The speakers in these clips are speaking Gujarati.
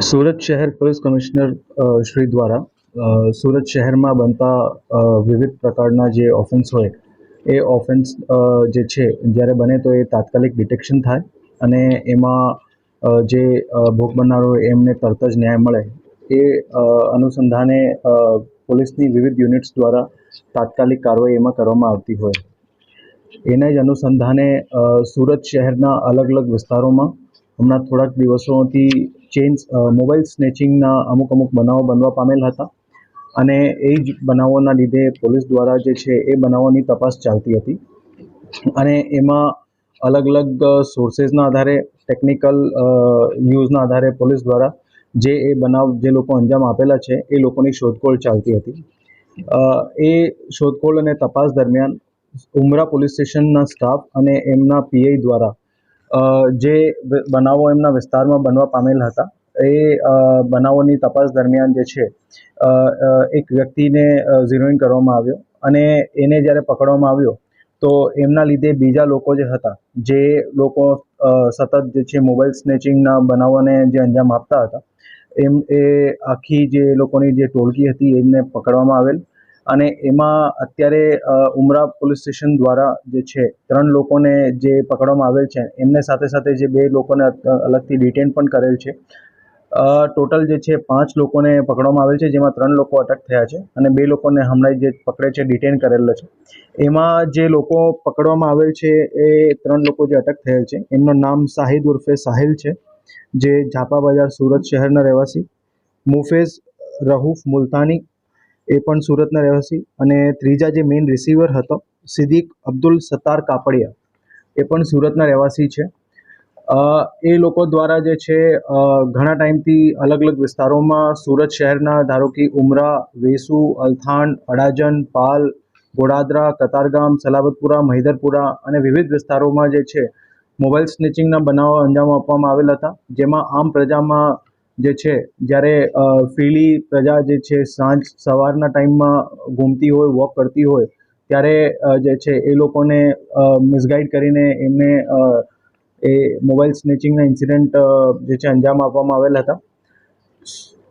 सूरत शहर पुलिस कमिश्नर श्री द्वारा સુરત શહેરમાં બનતા વિવિધ પ્રકારના જે ઓફેન્સ હોય, એ ઓફેન્સ જે છે, જ્યારે બને તો એ તાત્કાલિક ડિટેક્શન થાય અને એમાં જે ભોગ બનનારો હોય, એમને તરત જ ન્યાય મળે. એ અનુસંધાને પોલીસની વિવિધ યુનિટ્સ દ્વારા તાત્કાલિક કાર્યવાહી એમાં કરવામાં આવતી હોય. એના જ અનુસંધાને સુરત શહેરના અલગ અલગ વિસ્તારોમાં હમણાં થોડાક દિવસોથી ચેઇન મોબાઈલ સ્નેચિંગના અમુક અમુક બનાવો બનવા પામેલ હતા. અને એ જ બનાવોના લીધે પોલીસ દ્વારા જે છે એ બનાવોની તપાસ ચાલતી હતી. અને એમાં અલગ અલગ સોર્સેસના આધારે, ટેકનિકલ યુઝના આધારે પોલીસ દ્વારા જે એ બનાવ જે લોકો અંજામ આપેલા છે, એ લોકોની શોધખોળ ચાલતી હતી. એ શોધખોળ અને તપાસ દરમિયાન ઉમરા પોલીસ સ્ટેશનના સ્ટાફ અને એમના પીઆઈ દ્વારા જે બનાવો એમના વિસ્તારમાં બનવા પામેલ હતા એ બનાવોની તપાસ દરમિયાન જે છે એક વ્યક્તિને ઝીરોઈન કરવામાં આવ્યો અને એને જ્યારે પકડવામાં આવ્યો, તો એમના લીધે બીજા લોકો જે હતા, જે લોકો સતત જે છે મોબાઈલ સ્નેચિંગના બનાવોને જે અંજામ આપતા હતા, એમ, એ આખી જે લોકોની જે ટોળકી હતી એમને પકડવામાં આવેલ અને એમાં અત્યારે ઉમરા પોલીસ સ્ટેશન દ્વારા જે છે ત્રણ લોકોને જે પકડવામાં આવેલ છે, એમને સાથે સાથે જે બે લોકોને અલગથી ડિટેન પણ કરેલ છે. ટોટલ જે છે પાંચ લોકોને પકડવામાં આવેલ છે, જેમાં ત્રણ લોકો અટક થયા છે અને બે લોકોને હમણાં જે પકડે છે, ડિટેન કરેલો છે. એમાં જે લોકો પકડવામાં આવેલ છે, એ ત્રણ લોકો જે અટક થયેલ છે. એમનું નામ શાહિદ ઉર્ફે સાહિલ છે, જે ઝાપા બજાર સુરત શહેરના રહેવાસી. મુફેઝ રહુફ મુલતાની એ પણ સુરતના રહેવાસી અને ત્રીજા જે મેઇન રિસીવર હતો, સિદ્દીક અબ્દુલ સત્તાર કાપડિયા, એ પણ સુરતના રહેવાસી છે. એ લોકો દ્વારા જે છે ઘણા ટાઈમથી અલગ અલગ વિસ્તારોમાં સુરત શહેરના, ધારો કે ઉમરા, વેસુ, અલથાણ, અડાજણ, પાલ, ગોડાદરા, કતારગામ, સલાબતપુરા, મહિધરપુરા અને વિવિધ વિસ્તારોમાં જે છે, મોબાઈલ સ્નેચિંગના બનાવો અંજામ આપવામાં આવેલા હતા. જેમાં આમ પ્રજામાં જે છે, જ્યારે ફીલી પ્રજા જે છે, સાંજ સવારના ટાઈમમાં ઘૂમતી હોય, વોક કરતી હોય, ત્યારે જે છે, એ લોકોને મિસગાઈડ કરીને એમને એ મોબાઈલ સ્નેચિંગના ઇન્સિડન્ટ જે છે અંજામ આપવામાં આવેલ હતા.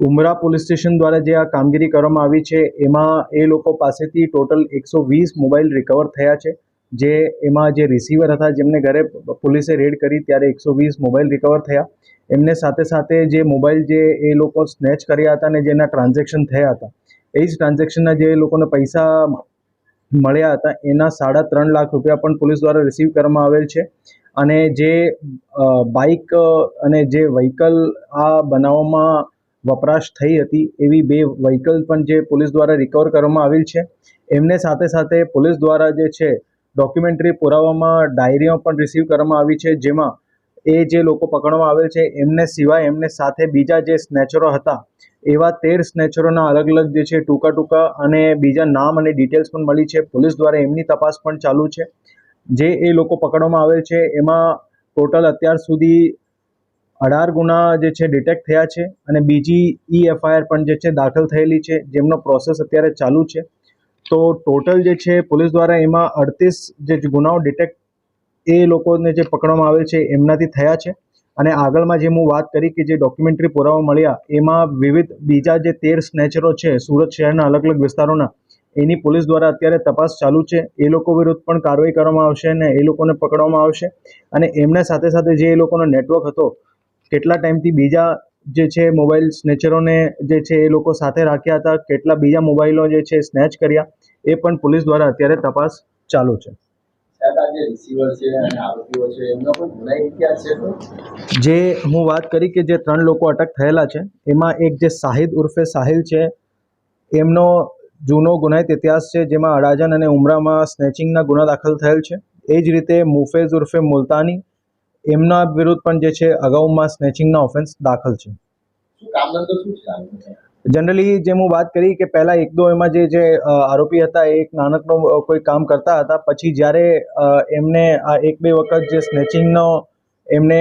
ઉમરા પોલીસ સ્ટેશન દ્વારા જે આ કામગીરી કરવામાં આવી છે, એમાં એ લોકો પાસેથી ટોટલ એકસો વીસ મોબાઈલ રિકવર થયા છે. જે એમાં જે રિસીવર હતા, જેમને ઘરે પોલીસે રેડ કરી, ત્યારે એકસો વીસ મોબાઈલ રિકવર થયા. એમને સાથે સાથે જે મોબાઈલ જે એ લોકો સ્નેચ કર્યા હતા અને જેના ટ્રાન્ઝેક્શન થયા હતા, એ જ ટ્રાન્ઝેક્શનના જે લોકોને પૈસા મળ્યા હતા, એના સાડા ત્રણ લાખ રૂપિયા પણ પોલીસ દ્વારા રિસીવ કરવામાં આવેલ છે. અને જે બાઇક અને જે વ્હીકલ આ બનાવમાં વપરાશ થઈ હતી, એવી બે વ્હીકલ પણ જે પોલીસ દ્વારા રિકવર કરવામાં આવેલ છે. એમને સાથે સાથે પોલીસ દ્વારા જે છે ડોક્યુમેન્ટરી પુરાવામાં ડાયરીઓ પણ રિસીવ કરવામાં આવી છે, જેમાં એ જે લોકો પકડવામાં આવેલ છે, એમને સિવાય એમને સાથે બીજા જે સ્નેચરો હતા, એવા તેર સ્નેચરોના અલગ અલગ જે છે ટૂંકા ટૂંકા અને બીજા નામ અને ડિટેલ્સ પણ મળી છે. પોલીસ દ્વારા એમની તપાસ પણ ચાલુ છે. જે એ લોકો પકડવામાં આવેલ છે, એમાં ટોટલ અત્યાર સુધી અઢાર ગુના જે છે, ડિટેક્ટ થયા છે અને બીજી ઈ એફઆઈઆર પણ જે છે, દાખલ થયેલી છે, જેમનો પ્રોસેસ અત્યારે ચાલુ છે. તો ટોટલ જે છે, પોલીસ દ્વારા એમાં અડતીસ જે ગુનાઓ ડિટેક્ટ એ લોકોને જે પકડવામાં આવે છે, એમનાથી થયા છે. અને આગળમાં જે હું વાત કરી કે જે ડોક્યુમેન્ટરી પુરાવા મળ્યા, એમાં વિવિધ બીજા જે તેર સ્નેચરો છે, સુરત શહેરના અલગ અલગ વિસ્તારોના એની પોલીસ દ્વારા અત્યારે તપાસ ચાલુ છે. એ લોકો વિરુદ્ધ પણ કાર્યવાહી કરવામાં આવશે અને એ લોકોને પકડવામાં આવશે. અને એમના સાથે સાથે જે એ લોકોનો નેટવર્ક હતો કેટલા ટાઈમથી બીજા જે છે મોબાઈલ સ્નેચરોને જે છે એ લોકો સાથે રાખ્યા હતા કેટલા બીજા મોબાઈલો જે છે સ્નેચ કર્યા એ પણ પોલીસ દ્વારા અત્યારે તપાસ ચાલુ છે. જે હું વાત કરી કે જે ત્રણ લોકો અટક થયેલા છે એમાં એક જે સાહિદ ઉર્ફે સાહિલ છે એમનો જૂનો ગુનાહિત ઇતિહાસ છે જેમાં અડાજન અને ઉમરામાં સ્નેચિંગના ગુના દાખલ થયેલ છે. એ જ રીતે મુફેઝ ઉર્ફે મુલતાની એમના વિરુદ્ધ પણ જે છે અગાઉમાં સ્નેચિંગના ઓફેન્સ દાખલ છે? જનરલી જેમ હું વાત કરી કે પહેલાં એક દો એમાં જે જે આરોપી હતા એ એક નાનકડો કોઈ કામ કરતા હતા પછી જ્યારે એમને આ એક બે વખત જે સ્નેચિંગનો એમને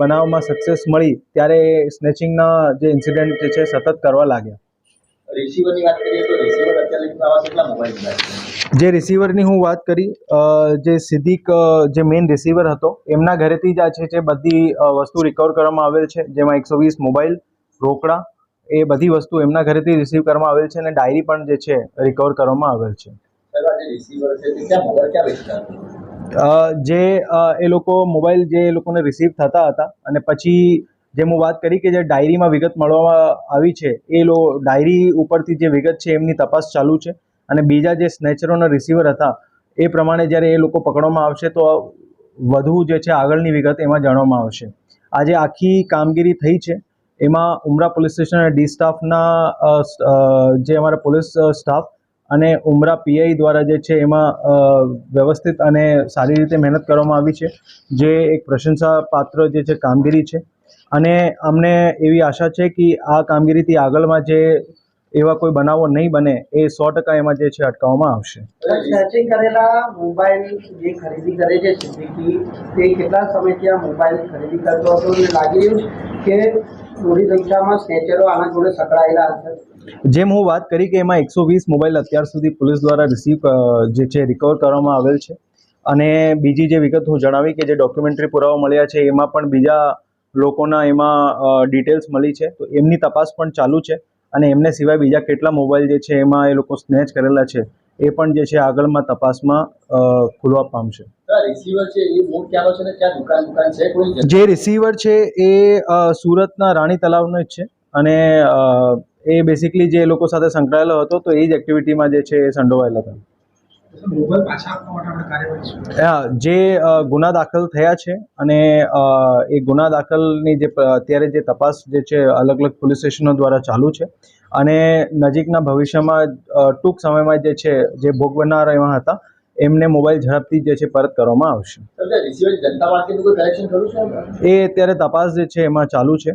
બનાવમાં સક્સેસ મળી ત્યારે સ્નેચિંગના જે ઇન્સિડન્ટ જે છે સતત કરવા લાગ્યા. જે રિસીવરની હું વાત કરી જે સિદ્દીક જે મેઇન રિસીવર હતો એમના ઘરેથી જ આ છે જે બધી વસ્તુ રિકવર કરવામાં આવેલ છે જેમાં એકસો વીસ મોબાઈલ રોકડા એ બધી વસ્તુ એમના ઘરેથી રિસીવ કરવામાં આવેલ છે અને ડાયરી પણ જે છે રિકવર કરવામાં આવેલ છે. જે એ લોકો મોબાઈલ જે એ લોકોને રિસીવ થતા હતા અને પછી જેમ હું વાત કરી કે જે ડાયરીમાં વિગત મળવામાં આવી છે, એ લો, ડાયરી ઉપરથી જે વિગત છે એમની તપાસ ચાલુ છે અને બીજા જે સ્નેચરોના રિસીવર હતા, એ પ્રમાણે જ્યારે એ લોકો પકડવામાં આવશે તો વધુ જે છે આગળની વિગત એમાં જાણવામાં આવશે. આજે આખી કામગીરી થઈ છે, એમાં ઉમરા પોલીસ સ્ટેશન અને ડી સ્ટાફના જે અમારા પોલીસ સ્ટાફ અને ઉમરા પીઆઈ દ્વારા જે છે એમાં વ્યવસ્થિત અને સારી રીતે મહેનત કરવામાં આવી છે. જે એક પ્રશંસા પાત્ર જે છે કામગીરી છે અને અમને એવી આશા છે કે આ કામગીરીથી આગળમાં જે એવા કોઈ બનાવો નહીં બને એ સો ટકા એમાં જે છે અટકાવવામાં આવશે. સર્ચિંગ કરેલા મોબાઈલ જે ખરીદી કરે છે સિદ્દીકી તે કેટલા સમયથી આ મોબાઈલ ખરીદી કરતો હતો અને લાગી રહ્યું કે મોટી સંખ્યામાં સ્નેચરો આના જોડે સંકળાયેલા હશે. જેમ હું વાત કરી કે એમાં એકસો વીસ મોબાઈલ અત્યાર સુધી પોલીસ દ્વારા રિસીવ જે છે રિકવર કરવામાં આવેલ છે. અને બીજી જે વિગત હું જણાવી કે જે ડોક્યુમેન્ટરી પુરાવા મળ્યા છે એમાં પણ બીજા લોકોના એમાં ડિટેલ્સ મળી છે. તો એમની તપાસ પણ ચાલુ છે અને એમને સિવાય બીજા કેટલા મોબાઈલ જે છે એમાં એ લોકો સ્નેચ કરેલા છે એ પણ જે છે આગળમાં તપાસમાં ખુલવા પામશે? જે રિસીવર છે એ સુરતના રાણી તલાવનો જ છે અને એ બેસિકલી જે લોકો સાથે સંકળાયેલો હતો તો એ જ એક્ટિવિટીમાં જે છે એ સંડોવાયેલા હતા. જે ગુના દાખલ થયા છે અને એ ગુના દાખલની જે અત્યારે જે તપાસ જે છે અલગ અલગ પોલીસ સ્ટેશનો દ્વારા ચાલુ છે અને નજીકના ભવિષ્યમાં ટૂંક સમયમાં જે છે જે ભોગ બનનાર એવા હતા એમને મોબાઈલ ઝડપથી જે છે પરત કરવામાં આવશે. એ અત્યારે તપાસ જે છે એમાં ચાલુ છે.